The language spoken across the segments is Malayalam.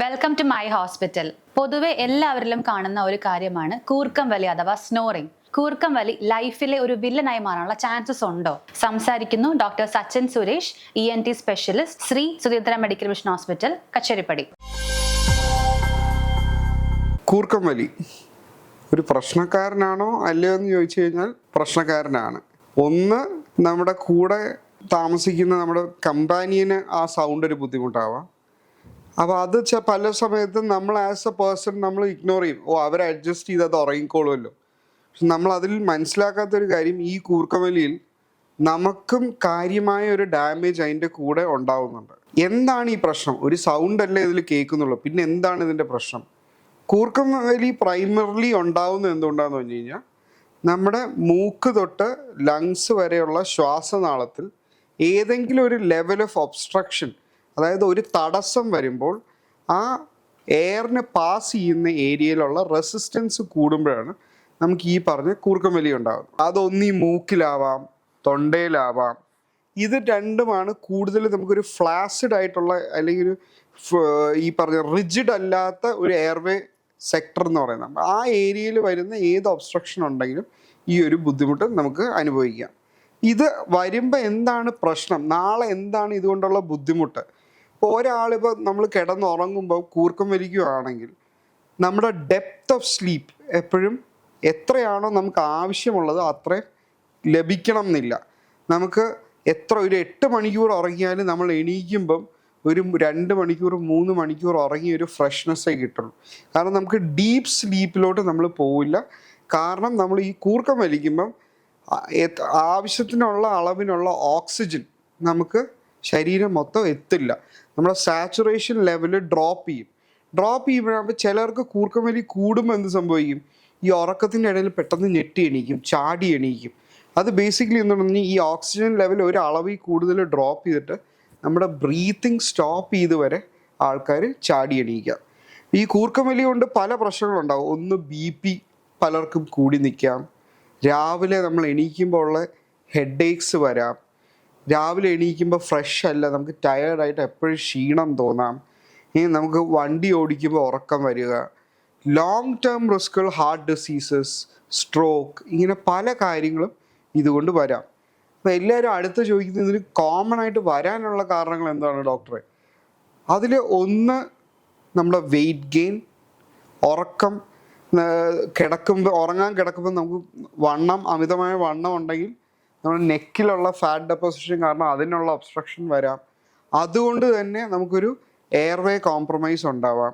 വെൽക്കം ടു മൈ ഹോസ്പിറ്റൽ പൊതുവെ എല്ലാവരിലും കാണുന്ന ഒരു കാര്യമാണ് കൂർക്കം വലി അഥവാ സ്നോറിംഗ് കൂർക്കം വലി ലൈഫിലെ ഒരു വില്ലനായി മാറാനുള്ള ചാൻസസ് ഉണ്ടോ? സംസാരിക്കുന്നു doctor Sachin Suresh E N T specialist Sree Sudheendra medical mission hospital Kacheripady. കൂർക്കം വലി. ഒരു പ്രശ്നക്കാരനാണോ അല്ലയോ എന്ന് ചോദിച്ചു കഴിഞ്ഞാൽ പ്രശ്നക്കാരനാണ്. ഒന്ന് നമ്മുടെ കൂടെ താമസിക്കുന്ന നമ്മുടെ കമ്പാനിയന് ആ സൗണ്ട് ഒരു ബുദ്ധിമുട്ടാവാം. അപ്പോൾ അത് പല സമയത്തും നമ്മൾ ആസ് എ പേഴ്സൺ നമ്മൾ ഇഗ്നോർ ചെയ്യും. ഓ അവർ അഡ്ജസ്റ്റ് ചെയ്ത് അത് ഉറങ്ങിക്കോളുമല്ലോ. പക്ഷെ നമ്മൾ അതിൽ മനസ്സിലാക്കാത്ത ഒരു കാര്യം ഈ കൂർക്കമലിയിൽ നമുക്കും കാര്യമായ ഒരു ഡാമേജ് അതിന്റെ കൂടെ ഉണ്ടാവുന്നുണ്ട്. എന്താണ് ഈ പ്രശ്നം? ഒരു സൗണ്ട് അല്ലേ ഇതിൽ കേൾക്കുന്നുള്ളൂ. പിന്നെ എന്താണ് ഇതിന്റെ പ്രശ്നം? കൂർക്കമലി പ്രൈമറിലി ഉണ്ടാവുന്നത് എന്തുകൊണ്ടാന്ന് പറഞ്ഞു കഴിഞ്ഞാൽ നമ്മുടെ മൂക്ക് തൊട്ട് ലങ്സ് വരെയുള്ള ശ്വാസനാളത്തിൽ ഏതെങ്കിലും ഒരു ലെവൽ ഓഫ് ഒബ്സ്ട്രക്ഷൻ അതായത് ഒരു തടസ്സം വരുമ്പോൾ ആ എയറിന് പാസ് ചെയ്യുന്ന ഏരിയയിലുള്ള റെസിസ്റ്റൻസ് കൂടുമ്പോഴാണ് നമുക്ക് ഈ പറഞ്ഞ കൂർക്കം വലി ഉണ്ടാകുന്നത് അതൊന്നീ മൂക്കിലാവാം തൊണ്ടയിലാവാം. ഇത് രണ്ടുമാണ് കൂടുതൽ നമുക്കൊരു ഫ്ലാസിഡ് ആയിട്ടുള്ള അല്ലെങ്കിൽ ഒരു ഈ പറഞ്ഞ റിജിഡ് അല്ലാത്ത ഒരു എയർവേ സെക്ടർ എന്ന് പറയുന്നത്. ആ ഏരിയയിൽ വരുന്ന ഏത് ഒബ്സ്ട്രക്ഷൻ ഉണ്ടെങ്കിലും ഈ ഒരു ബുദ്ധിമുട്ട് നമുക്ക് അനുഭവിക്കാം. ഇത് വരുമ്പോൾ എന്താണ് പ്രശ്നം? നാളെ എന്താണ് ഇതുകൊണ്ടുള്ള ബുദ്ധിമുട്ട്? ഇപ്പോൾ ഒരാളിപ്പോൾ നമ്മൾ കിടന്നുറങ്ങുമ്പോൾ കൂർക്കം വലിക്കുകയാണെങ്കിൽ നമ്മുടെ ഡെപ്ത് ഓഫ് സ്ലീപ്പ് എപ്പോഴും എത്രയാണോ നമുക്ക് ആവശ്യമുള്ളത് അത്രയും ലഭിക്കണം എന്നില്ല നമുക്ക് എത്ര ഒരു എട്ട് മണിക്കൂർ ഉറങ്ങിയാലും നമ്മൾ എണീക്കുമ്പം ഒരു രണ്ട് മണിക്കൂർ മൂന്ന് മണിക്കൂർ ഉറങ്ങി ഒരു ഫ്രഷ്നെസ്സേ കിട്ടുള്ളൂ. കാരണം നമുക്ക് ഡീപ്പ് സ്ലീപ്പിലോട്ട് നമ്മൾ പോവില്ല. കാരണം നമ്മൾ ഈ കൂർക്കം വലിക്കുമ്പം ആവശ്യത്തിനുള്ള അളവിനുള്ള ഓക്സിജൻ നമുക്ക് ശരീരം മൊത്തം എത്തില്ല. നമ്മുടെ സാച്ചുറേഷൻ ലെവൽ ഡ്രോപ്പ് ചെയ്യും. ഡ്രോപ്പ് ചെയ്യുമ്പോഴാകുമ്പോൾ ചിലർക്ക് കൂർക്കം വലി കൂടുമ്പോൾ എന്ത് സംഭവിക്കും. ഈ ഉറക്കത്തിന്റെ ഇടയിൽ പെട്ടെന്ന് ഞെട്ടി എണീക്കും ചാടി എണീക്കും. അത് ബേസിക്കലി പറഞ്ഞാൽ ഈ ഓക്സിജൻ ലെവൽ ഒരു അളവിൽ കൂടുതൽ ഡ്രോപ്പ് ചെയ്തിട്ട് നമ്മുടെ ബ്രീത്തിങ് സ്റ്റോപ്പ് ചെയ്ത് വരെ ആൾക്കാർ ചാടി എണീക്കാം. ഈ കൂർക്കമലി കൊണ്ട് പല പ്രശ്നങ്ങളുണ്ടാവും ഒന്ന് ബി പി പലർക്കും കൂടി നിൽക്കാം രാവിലെ നമ്മൾ എണീക്കുമ്പോൾ ഉള്ള ഹെഡ് ഏക്സ് വരാം. രാവിലെ എണീക്കുമ്പോൾ ഫ്രഷ് അല്ല. നമുക്ക് ടയേർഡായിട്ട് എപ്പോഴും ക്ഷീണം തോന്നാം. ഇനി നമുക്ക് വണ്ടി ഓടിക്കുമ്പോൾ ഉറക്കം വരിക. ലോങ് ടേം റിസ്കുകൾ ഹാർട്ട് ഡിസീസസ് സ്ട്രോക്ക് ഇങ്ങനെ പല കാര്യങ്ങളും ഇതുകൊണ്ട് വരാം. അപ്പോൾ എല്ലാവരും അടുത്ത് ചോദിക്കുന്നത് ഇതിന് കോമൺ ആയിട്ട് വരാനുള്ള കാരണങ്ങൾ എന്താണ് ഡോക്ടറെ അതിൽ ഒന്ന് നമ്മുടെ വെയിറ്റ് ഗെയിൻ ഉറക്കം കിടക്കുമ്പോൾ ഉറങ്ങാൻ കിടക്കുമ്പോൾ നമുക്ക് വണ്ണം അമിതമായ വണ്ണം ഉണ്ടെങ്കിൽ നമ്മുടെ നെക്കിലുള്ള ഫാറ്റ് ഡെപ്പോസിഷൻ കാരണം അതിനുള്ള ഒബ്സ്ട്രക്ഷൻ വരാം. അതുകൊണ്ട് തന്നെ നമുക്കൊരു എയർവേ കോംപ്രമൈസ് ഉണ്ടാവാം.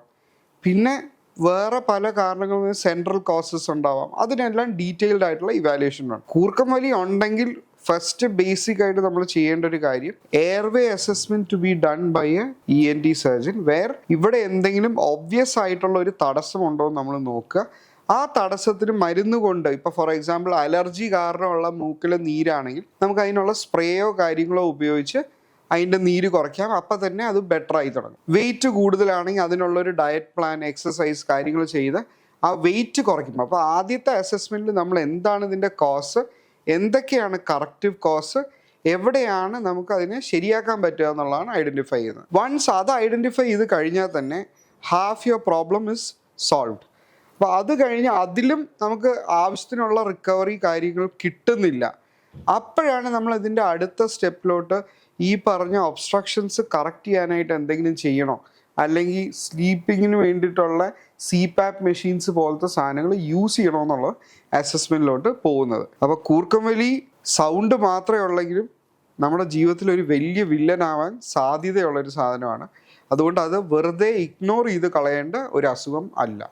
പിന്നെ വേറെ പല കാരണങ്ങളും സെൻട്രൽ കോസസ് ഉണ്ടാവാം. അതിനെല്ലാം ഡീറ്റെയിൽഡ് ആയിട്ടുള്ള ഇവാലുവേഷൻ വേണം കൂർക്കം വലി ഉണ്ടെങ്കിൽ ഫസ്റ്റ് ബേസിക് ആയിട്ട് നമ്മൾ ചെയ്യേണ്ട ഒരു കാര്യം airway assessment to be done by a E N T surgeon where ഇവിടെ എന്തെങ്കിലും ഒബ്വിയസ് ആയിട്ടുള്ള ഒരു തടസ്സമുണ്ടോ എന്ന് നമ്മൾ നോക്കുക. ആ തടസ്സത്തിന് മരുന്ന് കൊണ്ട് ഇപ്പൊ ഫോർ എക്സാമ്പിൾ അലർജി കാരണമുള്ള മൂക്കിലെ നീരാണെങ്കിൽ നമുക്ക് അതിനുള്ള സ്പ്രേയോ കാര്യങ്ങളോ ഉപയോഗിച്ച് അതിന്റെ നീര് കുറയ്ക്കാം. അപ്പം തന്നെ അത് ബെറ്റർ ആയി തുടങ്ങും. വെയിറ്റ് കൂടുതലാണെങ്കിൽ അതിനുള്ളൊരു ഡയറ്റ് പ്ലാൻ എക്സസൈസ് കാര്യങ്ങൾ ചെയ്ത് ആ വെയിറ്റ് കുറയ്ക്കും. അപ്പോൾ ആദ്യത്തെ അസസ്മെന്റിൽ നമ്മൾ എന്താണ് ഇതിന്റെ കോസ് എന്തൊക്കെയാണ് കറക്റ്റീവ് കോസ് എവിടെയാണ് നമുക്ക് അതിനെ ശരിയാക്കാൻ പറ്റുക എന്നുള്ളതാണ് ഐഡന്റിഫൈ ചെയ്യുന്നത്. വൺസ് അത് ഐഡന്റിഫൈ ചെയ്ത് കഴിഞ്ഞാൽ തന്നെ half your problem is solved അപ്പോൾ അത് കഴിഞ്ഞ് അതിലും നമുക്ക് ആവശ്യത്തിനുള്ള റിക്കവറി കാര്യങ്ങൾ കിട്ടുന്നില്ല. അപ്പോഴാണ് നമ്മൾ ഇതിന്റെ അടുത്ത സ്റ്റെപ്പിലോട്ട് ഈ പറഞ്ഞ ഒബ്സ്ട്രക്ഷൻസ് കറക്റ്റ് ചെയ്യാനായിട്ട് എന്തെങ്കിലും ചെയ്യണോ? അല്ലെങ്കിൽ സ്ലീപ്പിങ്ങിന് വേണ്ടിയിട്ടുള്ള സി പാപ്പ് മെഷീൻസ് പോലത്തെ സാധനങ്ങൾ യൂസ് ചെയ്യണമെന്നുള്ള അസസ്മെന്റിലോട്ട് പോകുന്നത്. അപ്പോൾ കൂർക്കംവലി സൗണ്ട് മാത്രമേ ഉള്ളെങ്കിലും നമ്മുടെ ജീവിതത്തിൽ ഒരു വലിയ വില്ലനാവാൻ സാധ്യതയുള്ള ഒരു സാധനമാണ്. അതുകൊണ്ട് അത് വെറുതെ ഇഗ്നോർ ചെയ്ത് കളയേണ്ട ഒരു അസുഖം അല്ല.